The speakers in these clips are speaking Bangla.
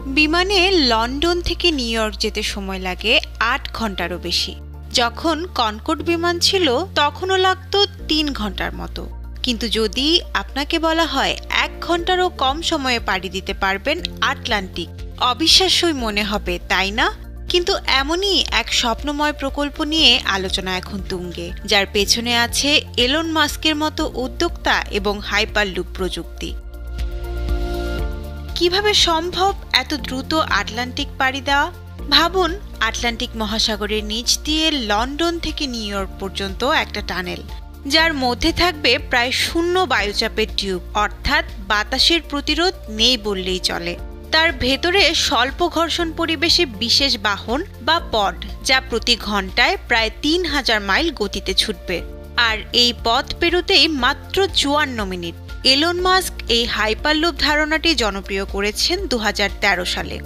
বিমানে লন্ডন থেকে নিউ ইয়র্ক যেতে সময় লাগে আট ঘন্টারও বেশি। যখন কনকর্ড বিমান ছিল, তখনও লাগতো তিন ঘণ্টার মতো। কিন্তু যদি আপনাকে বলা হয় এক ঘন্টারও কম সময়ে পাড়ি দিতে পারবেন আটলান্টিক, অবিশ্বাস্যই মনে হবে, তাই না? কিন্তু এমনই এক স্বপ্নময় প্রকল্প নিয়ে আলোচনা এখন তুঙ্গে, যার পেছনে আছে এলন মাস্কের মতো উদ্যোক্তা এবং হাইপারলুপ প্রযুক্তি। কীভাবে সম্ভব এত দ্রুত আটলান্টিক পাড়ি দেওয়া? ভাবুন, আটলান্টিক মহাসাগরের নিচ দিয়ে লন্ডন থেকে নিউ ইয়র্ক পর্যন্ত একটা টানেল, যার মধ্যে থাকবে প্রায় শূন্য বায়ুচাপের টিউব, অর্থাৎ বাতাসের প্রতিরোধ নেই বললেই চলে। তার ভেতরে স্বল্প ঘর্ষণ পরিবেশে বিশেষ বাহন বা পড যা প্রতি ঘন্টায় প্রায় তিন হাজার মাইল গতিতে ছুটবে। আর এই পথ পেরোতেই মাত্র চুয়ান্ন মিনিট। এলন মাস্ক এই হাইপারলুপ ধারণাটি জনপ্রিয় করেছেন দু হাজার তেরো সালে।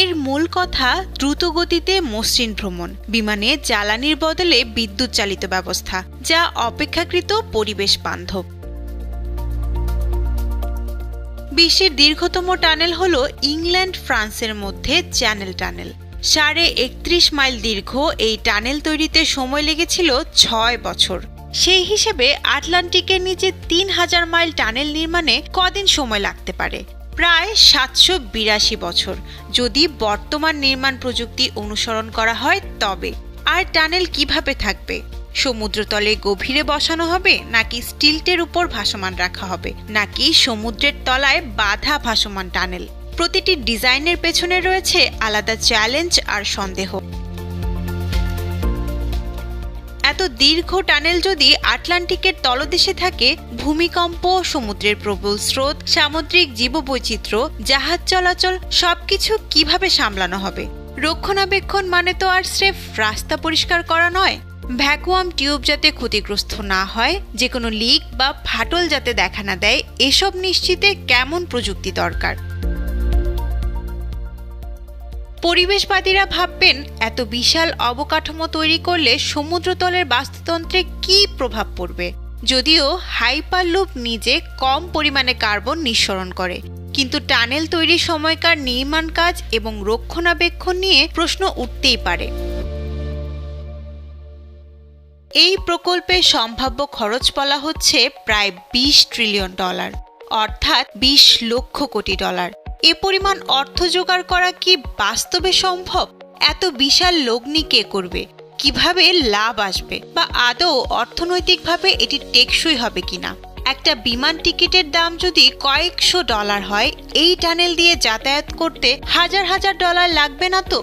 এর মূল কথা দ্রুত গতিতে মসৃণ ভ্রমণ, বিমানে জ্বালানির বদলে বিদ্যুৎ চালিত ব্যবস্থা, যা অপেক্ষাকৃত পরিবেশ বান্ধব। বিশ্বের দীর্ঘতম টানেল হল ইংল্যান্ড, ফ্রান্সের মধ্যে চ্যানেল টানেল। সাড়ে একত্রিশ মাইল দীর্ঘ এই টানেল তৈরিতে সময় লেগেছিল ছয় বছর। সেই হিসেবে আটলান্টিকের নিচে তিন হাজার মাইল টানেল নির্মাণে কদিন সময় লাগতে পারে? প্রায় সাতশো বিরাশি বছর। যদি বর্তমান নির্মাণ প্রযুক্তি অনুসরণ করা হয়, তবে। আর টানেল কীভাবে থাকবে? সমুদ্রতলে গভীরে বসানো হবে, নাকি স্টিলটের উপর ভাসমান রাখা হবে, নাকি সমুদ্রের তলায় বাধা ভাসমান টানেল? প্রতিটি ডিজাইনের পেছনে রয়েছে আলাদা চ্যালেঞ্জ আর সন্দেহ। দীর্ঘ টানেল যদি আটলান্টিকের তলদেশে থাকে, ভূমিকম্প, সমুদ্রের প্রবল স্রোত, সামুদ্রিক জীববৈচিত্র্য, জাহাজ চলাচল, সবকিছু কীভাবে সামলানো হবে? রক্ষণাবেক্ষণ মানে তো আর স্রেফ রাস্তা পরিষ্কার করা নয়। ভ্যাকুয়াম টিউব যাতে ক্ষতিগ্রস্ত না হয় যে কোনো লিক বা ফাটল যাতে দেখা না দেয়, এসব নিশ্চিতে কেমন প্রযুক্তি দরকার? পরিবেশবাদীরা ভাববেন, এত বিশাল অবকাঠামো তৈরি করলে সমুদ্রতলের বাস্তুতন্ত্রে কি প্রভাব পড়বে? যদিও হাইপারলুপ নিজে কম পরিমাণে কার্বন নিঃসরণ করে। কিন্তু টানেল তৈরির সময়কার নির্মাণ কাজ এবং রক্ষণাবেক্ষণ নিয়ে প্রশ্ন উঠতেই পারে। এই প্রকল্পের সম্ভাব্য খরচ বলা হচ্ছে প্রায় বিশ ট্রিলিয়ন ডলার, অর্থাৎ বিশ লক্ষ কোটি ডলার। এ পরিমাণ অর্থ জোগাড় করা কি বাস্তবে সম্ভব? এত বিশাল লগ্নি কে করবে? কীভাবে লাভ আসবে? বা আদৌ অর্থনৈতিকভাবে এটি টেকসই হবে কিনা? একটা বিমান টিকিটের দাম যদি কয়েকশো ডলার হয়, এই টানেল দিয়ে যাতায়াত করতে হাজার হাজার ডলার লাগবে না তো?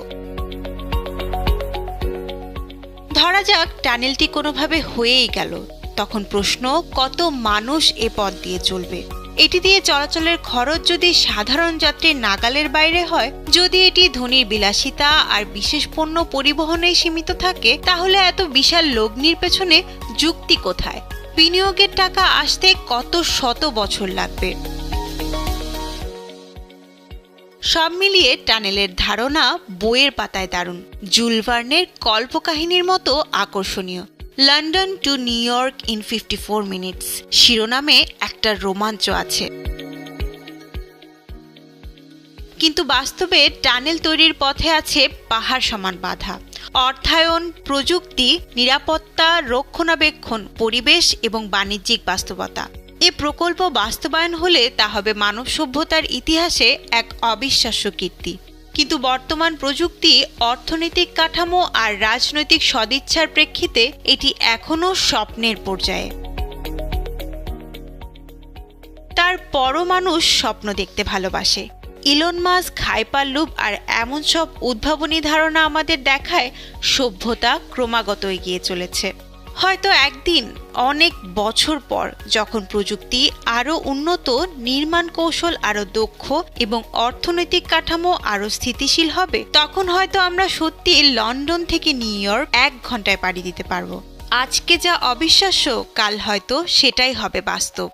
ধরা যাক টানেলটি কোনোভাবে হয়েই গেল। তখন প্রশ্ন, কত মানুষ এ পথ দিয়ে চলবে? এটি দিয়ে চলাচলের খরচ যদি সাধারণ যাত্রীর নাগালের বাইরে হয়, যদি এটি ধনীর বিলাসিতা আর বিশেষ পণ্য পরিবহনে সীমিত থাকে, তাহলে এত বিশাল লগ্নির পেছনে যুক্তি কোথায়? বিনিয়োগের টাকা আসতে কত শত বছর লাগবে? সব মিলিয়ে টানেলের ধারণা বইয়ের পাতায় দারুণ। জুলভার্নের কল্পকাহিনীর মতো আকর্ষণীয়। London to New York in fifty four minutes. শিরোনামে একটা রোমাঞ্চ আছে। কিন্তু বাস্তবে টানেল তৈরির পথে আছে পাহাড় সমান বাধা। অর্থায়ন, প্রযুক্তি, নিরাপত্তা, রক্ষণাবেক্ষণ, পরিবেশ এবং বাণিজ্যিক বাস্তবতা। এ প্রকল্প বাস্তবায়ন হলে তা হবে মানব সভ্যতার ইতিহাসে এক অবিশ্বাস্য কীর্তি। কিন্তু বর্তমান প্রযুক্তি, অর্থনৈতিক কাঠামো আর রাজনৈতিক সদিচ্ছার প্রেক্ষিতে এটি এখনও স্বপ্নের পর্যায়ে। তারপরও মানুষ স্বপ্ন দেখতে ভালোবাসে। ইলন মাস্ক হাইপারলুপ আর এমন সব উদ্ভাবনী ধারণা আমাদের দেখায় সভ্যতা ক্রমাগত এগিয়ে চলেছে। হয়তো একদিন, অনেক বছর পর, যখন প্রযুক্তি আরও উন্নত, নির্মাণ কৌশল আরও দক্ষ এবং অর্থনৈতিক কাঠামো আরও স্থিতিশীল হবে, তখন হয়তো আমরা সত্যি লন্ডন থেকে নিউ ইয়র্ক এক ঘন্টায় পাড়ি দিতে পারব। আজকে যা অবিশ্বাস্য, কাল হয়তো সেটাই হবে বাস্তব।